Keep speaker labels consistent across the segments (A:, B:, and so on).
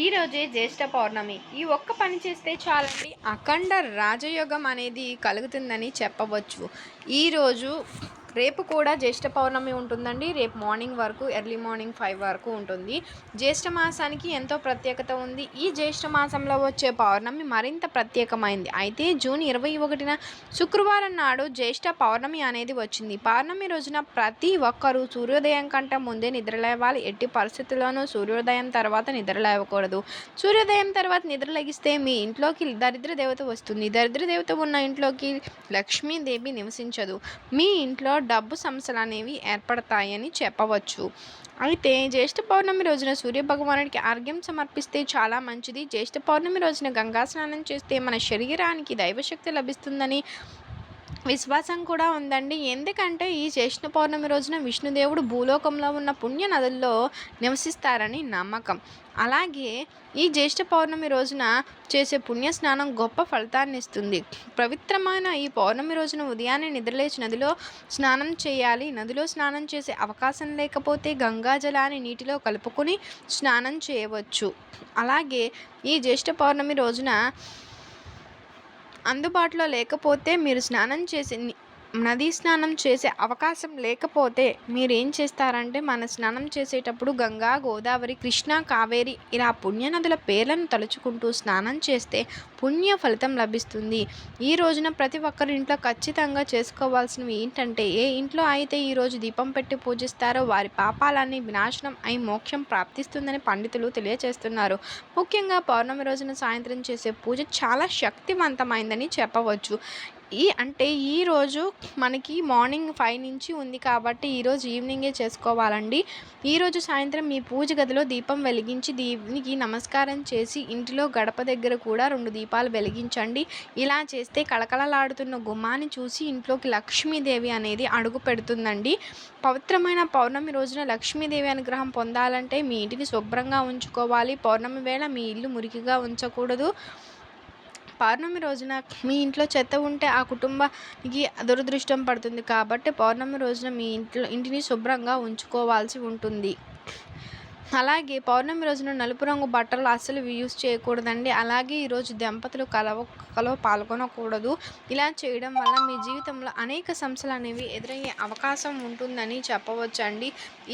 A: ఈరోజే జ్యేష్ఠ పౌర్ణమి. ఈ ఒక్క పని చేస్తే చాలండి. అఖండ రాజయోగం అనేది కలుగుతుందని చెప్పవచ్చు. ఈరోజు రేపు కూడా జ్యేష్ఠ పౌర్ణమి ఉంటుందండి. రేపు మార్నింగ్ వరకు ఎర్లీ మార్నింగ్ ఫైవ్ వరకు ఉంటుంది. జ్యేష్ఠ మాసానికి ఎంతో ప్రత్యేకత ఉంది. ఈ జ్యేష్ఠ మాసంలో వచ్చే పౌర్ణమి మరింత ప్రత్యేకమైంది. అయితే జూన్ ఇరవై ఒకటిన శుక్రవారం నాడు జ్యేష్ఠ పౌర్ణమి అనేది వచ్చింది. పౌర్ణమి రోజున ప్రతి ఒక్కరూ సూర్యోదయం కంటే ముందే నిద్రలేవాలి ఎట్టి పరిస్థితుల్లోనూ సూర్యోదయం తర్వాత నిద్రలేవకూడదు సూర్యోదయం తర్వాత నిద్రలగిస్తే మీ ఇంట్లోకి దరిద్ర దేవత వస్తుంది. దరిద్ర దేవత ఉన్న ఇంట్లోకి లక్ష్మీదేవి నివసించదు. మీ ఇంట్లో డబ్బు సమస్యలు అనేవి ఏర్పడతాయని చెప్పవచ్చు. అయితే జ్యేష్ఠ పౌర్ణమి రోజున సూర్య భగవానుడికి ఆర్ఘ్యం సమర్పిస్తే చాలా మంచిది. జ్యేష్ఠ పౌర్ణమి రోజున గంగా స్నానం చేస్తే మన శరీరానికి దైవశక్తి లభిస్తుందని విశ్వాసం కూడా ఉందండి. ఎందుకంటే ఈ జ్యేష్ఠ పౌర్ణమి రోజున విష్ణుదేవుడు భూలోకంలో ఉన్న పుణ్య నదుల్లో నివసిస్తారని నమ్మకం. అలాగే ఈ జ్యేష్ఠ పౌర్ణమి రోజున చేసే పుణ్య స్నానం గొప్ప ఫలితాన్ని ఇస్తుంది. పవిత్రమైన ఈ పౌర్ణమి రోజున ఉదయాన్నే నిద్రలేచి నదిలో స్నానం చేయాలి. నదిలో స్నానం చేసే అవకాశం లేకపోతే గంగా జలాన్ని నీటిలో కలుపుకొని స్నానం చేయవచ్చు. అలాగే ఈ జ్యేష్ఠ పౌర్ణమి రోజున అందుబాటులో లేకపోతే మీరు స్నానం చేసి నదీ స్నానం చేసే అవకాశం లేకపోతే మీరేం చేస్తారంటే మన స్నానం చేసేటప్పుడు గంగా గోదావరి కృష్ణ కావేరి ఇలా పుణ్య నదుల పేర్లను తలుచుకుంటూ స్నానం చేస్తే పుణ్య ఫలితం లభిస్తుంది. ఈ రోజున ప్రతి ఒక్కరి ఇంట్లో ఖచ్చితంగా చేసుకోవాల్సినవి ఏంటంటే ఏ ఇంట్లో అయితే ఈరోజు దీపం పెట్టి పూజిస్తారో వారి పాపాలన్నీ వినాశనం అయి మోక్షం ప్రాప్తిస్తుందని పండితులు తెలియజేస్తున్నారు ముఖ్యంగా పౌర్ణమి రోజున సాయంత్రం చేసే పూజ చాలా శక్తివంతమైందని చెప్పవచ్చు. ఈ అంటే ఈరోజు మనకి మార్నింగ్ ఫైవ్ నుంచి ఉంది కాబట్టి ఈరోజు ఈవినింగే చేసుకోవాలండి. ఈరోజు సాయంత్రం మీ పూజ గదిలో దీపం వెలిగించి దీనికి నమస్కారం చేసి ఇంటిలో గడప దగ్గర కూడా రెండు దీపాలు వెలిగించండి. ఇలా చేస్తే కళకళలాడుతున్న గుమ్మాన్ని చూసి ఇంట్లోకి లక్ష్మీదేవి అనేది అడుగు పెడుతుందండి. పవిత్రమైన పౌర్ణమి రోజున లక్ష్మీదేవి అనుగ్రహం పొందాలంటే మీ ఇంటిని శుభ్రంగా ఉంచుకోవాలి. పౌర్ణమి వేళ మీ ఇల్లు మురికిగా ఉంచకూడదు. పౌర్ణమి రోజున మీ ఇంట్లో చెత్త ఉంటే ఆ కుటుంబానికి దురదృష్టం పడుతుంది కాబట్టి పౌర్ణమి రోజున మీ ఇంట్లో ఇంటిని శుభ్రంగా ఉంచుకోవాల్సి ఉంటుంది. అలాగే పౌర్ణమి రోజున నలుపు రంగు బట్టలు అస్సలు యూస్ చేయకూడదండి. అలాగే ఈరోజు దంపతులు కలవకలో పాల్గొనకూడదు. ఇలా చేయడం వల్ల మీ జీవితంలో అనేక సమస్యలు అనేవి ఎదురయ్యే అవకాశం ఉంటుందని చెప్పవచ్చండి.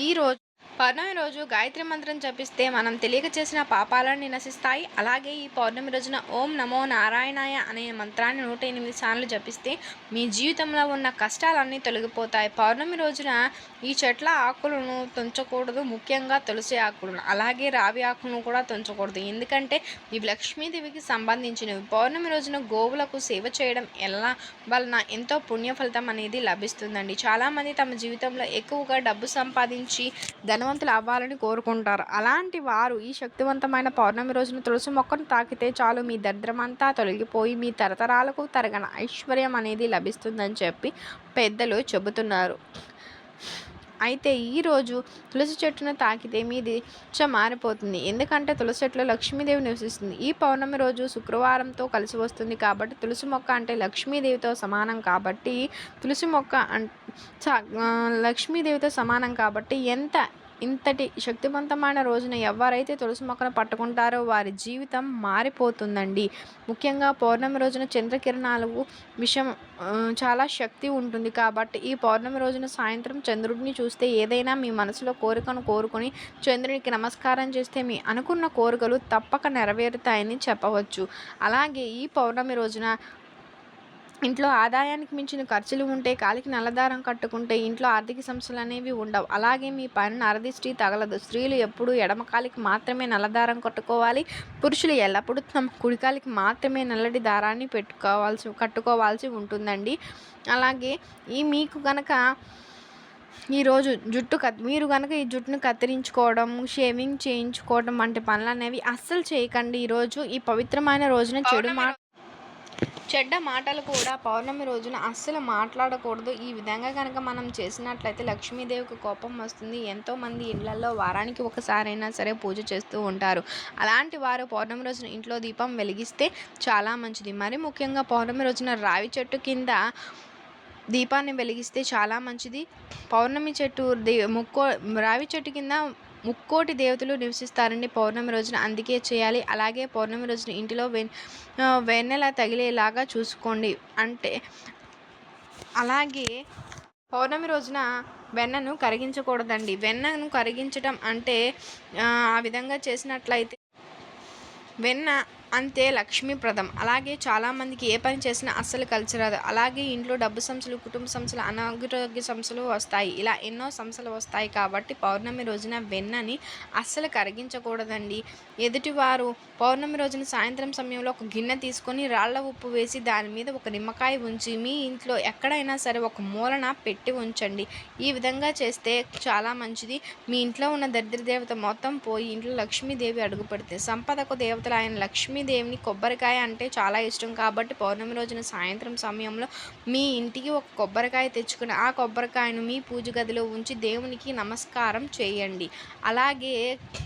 A: ఈరోజు పౌర్ణమి రోజు గాయత్రి మంత్రం జపిస్తే మనం తెలియక చేసిన పాపాలన్నీ నశిస్తాయి. అలాగే ఈ పౌర్ణమి రోజున ఓం నమో నారాయణాయ అనే మంత్రాన్ని నూట ఎనిమిది సార్లు జపిస్తే మీ జీవితంలో ఉన్న కష్టాలన్నీ తొలగిపోతాయి. పౌర్ణమి రోజున ఈ చెట్ల ఆకులను తుంచకూడదు. ముఖ్యంగా తులసి ఆకులను. అలాగే రావి ఆకులను కూడా తుంచకూడదు. ఎందుకంటే ఇవి లక్ష్మీదేవికి సంబంధించినవి. పౌర్ణమి రోజున గోవులకు సేవ చేయడం ఎలా వలన ఎంతో పుణ్య ఫలితం అనేది లభిస్తుందండి. చాలామంది తమ జీవితంలో ఎక్కువగా డబ్బు సంపాదించి ధనవంతులు అవ్వాలని కోరుకుంటారు. అలాంటి వారు ఈ శక్తివంతమైన పౌర్ణమి రోజున తులసి మొక్కను తాకితే చాలు. మీ దరిద్రమంతా తొలగిపోయి మీ తరతరాలకు తరగన ఐశ్వర్యం అనేది లభిస్తుందని చెప్పి పెద్దలు చెబుతున్నారు. అయితే ఈరోజు తులసి చెట్టును తాకితే మీది దిశ మారిపోతుంది. ఎందుకంటే తులసి చెట్టులో లక్ష్మీదేవి నివసిస్తుంది. ఈ పౌర్ణమి రోజు శుక్రవారంతో కలిసి వస్తుంది కాబట్టి తులసి మొక్క అంటే లక్ష్మీదేవితో సమానం కాబట్టి తులసి మొక్క చ- లక్ష్మీదేవితో సమానం కాబట్టి ఎంత ఇంతటి శక్తివంతమైన రోజున ఎవరైతే తులసి మొక్కను పట్టుకుంటారో వారి జీవితం మారిపోతుందండి. ముఖ్యంగా పౌర్ణమి రోజున చంద్రకిరణాలు విషం చాలా శక్తి ఉంటుంది. కాబట్టి ఈ పౌర్ణమి రోజున సాయంత్రం చంద్రుడిని చూస్తే ఏదైనా మీ మనసులో కోరికను కోరుకొని చంద్రునికి నమస్కారం చేస్తే మీ అనుకున్న కోరికలు తప్పక నెరవేరుతాయని చెప్పవచ్చు. అలాగే ఈ పౌర్ణమి రోజున ఇంట్లో ఆదాయానికి మించిన ఖర్చులు ఉంటే కాలికి నల్లదారం కట్టుకుంటే ఇంట్లో ఆర్థిక సమస్యలు అనేవి ఉండవు. అలాగే మీ పైన నరదిష్టి తగలదు. స్త్రీలు ఎప్పుడూ ఎడమ కాలికి మాత్రమే నల్లదారం కట్టుకోవాలి. పురుషులు ఎల్లప్పుడూ తమ కుడికాలికి మాత్రమే నల్లటి దారాన్ని పెట్టుకోవాల్సి కట్టుకోవాల్సి ఉంటుందండి. అలాగే ఈ మీకు కనుక ఈరోజు జుట్టు కత్ మీరు కనుక ఈ జుట్టును కత్తిరించుకోవడం షేవింగ్ చేయించుకోవడం వంటి పనులు అనేవి అస్సలు చేయకండి. ఈరోజు ఈ పవిత్రమైన రోజున చెడు మాట చెడ్డ మాటలు కూడా పౌర్ణమి రోజున అస్సలు మాట్లాడకూడదు. ఈ విధంగా కనుక మనం చేసినట్లయితే లక్ష్మీదేవికి కోపం వస్తుంది. ఎంతోమంది ఇళ్ళలో వారానికి ఒకసారైనా సరే పూజ చేస్తూ ఉంటారు. అలాంటి వారు పౌర్ణమి రోజున ఇంట్లో దీపం వెలిగిస్తే చాలా మంచిది. మరి ముఖ్యంగా పౌర్ణమి రోజున రావి చెట్టు కింద దీపాన్ని వెలిగిస్తే చాలా మంచిది. పౌర్ణమి చెట్టు ది ముక్కో రావి చెట్టు కింద ముక్కోటి దేవతలు నివసిస్తారండి పౌర్ణమి రోజున అందుకే చేయాలి. అలాగే పౌర్ణమి రోజున ఇంటిలో వెన్ వెన్నెల తగిలేలాగా చూసుకోండి. అంటే అలాగే పౌర్ణమి రోజున వెన్నను కరిగించకూడదండి. వెన్నను కరిగించడం అంటే ఆ విధంగా చేసినట్లయితే వెన్న అంతే లక్ష్మీప్రదం అలాగే చాలామందికి ఏ పని చేసినా అస్సలు కలిసి రాదు. అలాగే ఇంట్లో డబ్బు సమస్యలు కుటుంబ సమస్యలు అనారోగ్య సమస్యలు వస్తాయి. ఇలా ఎన్నో సమస్యలు వస్తాయి కాబట్టి పౌర్ణమి రోజున వెన్నని అస్సలు కరిగించకూడదండి. ఎదుటివారు పౌర్ణమి రోజున సాయంత్రం సమయంలో ఒక గిన్నె తీసుకొని రాళ్ళ ఉప్పు వేసి దాని మీద ఒక నిమ్మకాయ ఉంచి మీ ఇంట్లో ఎక్కడైనా సరే ఒక మూలన పెట్టి ఉంచండి. ఈ విధంగా చేస్తే చాలా మంచిది. మీ ఇంట్లో ఉన్న దరిద్ర దేవత మొత్తం పోయి ఇంట్లో లక్ష్మీదేవి అడుగుపెడితే సంపదకు దేవతలు ఆయన లక్ష్మీ లక్ష్మీదేవిని కొబ్బరికాయ అంటే చాలా ఇష్టం. కాబట్టి పౌర్ణమి రోజున సాయంత్రం సమయంలో మీ ఇంటికి ఒక కొబ్బరికాయ తెచ్చుకుని ఆ కొబ్బరికాయను మీ పూజ గదిలో ఉంచి దేవునికి నమస్కారం చేయండి. అలాగే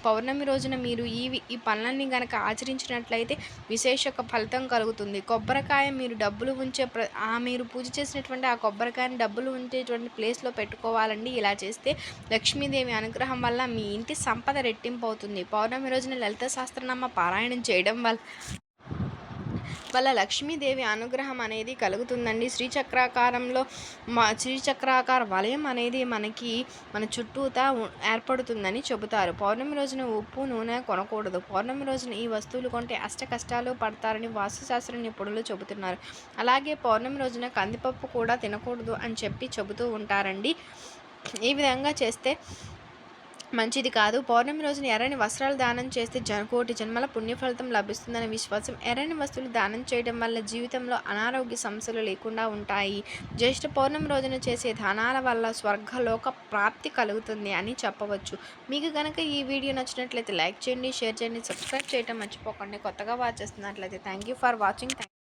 A: పౌర్ణమి రోజున మీరు ఈ ఈ పనులన్నీ కనుక ఆచరించినట్లయితే విశేష ఫలితం కలుగుతుంది. కొబ్బరికాయ మీరు డబ్బులు ఉంచే ప్ర మీరు పూజ చేసినటువంటి ఆ కొబ్బరికాయని డబ్బులు ఉంచేటువంటి ప్లేస్లో పెట్టుకోవాలండి. ఇలా చేస్తే లక్ష్మీదేవి అనుగ్రహం వల్ల మీ ఇంటి సంపద రెట్టింపు అవుతుంది. పౌర్ణమి రోజున లలిత శాస్త్రనామ పారాయణం చేయడం వల్ల వల్ల లక్ష్మీదేవి అనుగ్రహం అనేది కలుగుతుందండి. శ్రీచక్రాకారంలో మా శ్రీచక్రాకార వలయం అనేది మనకి మన చుట్టూతా ఏర్పడుతుందని చెబుతారు. పౌర్ణమి రోజున ఉప్పు నూనె కొనకూడదు. పౌర్ణమి రోజున ఈ వస్తువులు కొంటే అష్ట కష్టాలు పడతారని వాస్తుశాస్త్ర నిపుణులు చెబుతున్నారు. అలాగే పౌర్ణమి రోజున కందిపప్పు కూడా తినకూడదు అని చెప్పి చెబుతూ ఉంటారండి. ఈ విధంగా చేస్తే మంచిది కాదు. పౌర్ణమి రోజున ఎర్రని వస్త్రాలు దానం చేస్తే జన కోటి జన్మల పుణ్యఫలితం లభిస్తుందనే విశ్వాసం. ఎర్రని వస్తువులు దానం చేయడం వల్ల జీవితంలో అనారోగ్య సమస్యలు లేకుండా ఉంటాయి. జ్యేష్ఠ పౌర్ణమి రోజున చేసే దానాల వల్ల స్వర్గలోక ప్రాప్తి కలుగుతుంది అని చెప్పవచ్చు. మీకు కనుక ఈ వీడియో నచ్చినట్లయితే లైక్ చేయండి షేర్ చేయండి సబ్స్క్రైబ్ చేయడం మర్చిపోకండి. కొత్తగా వాచ్ చేస్తున్నట్లయితే థ్యాంక్ యూ ఫర్ వాచింగ్.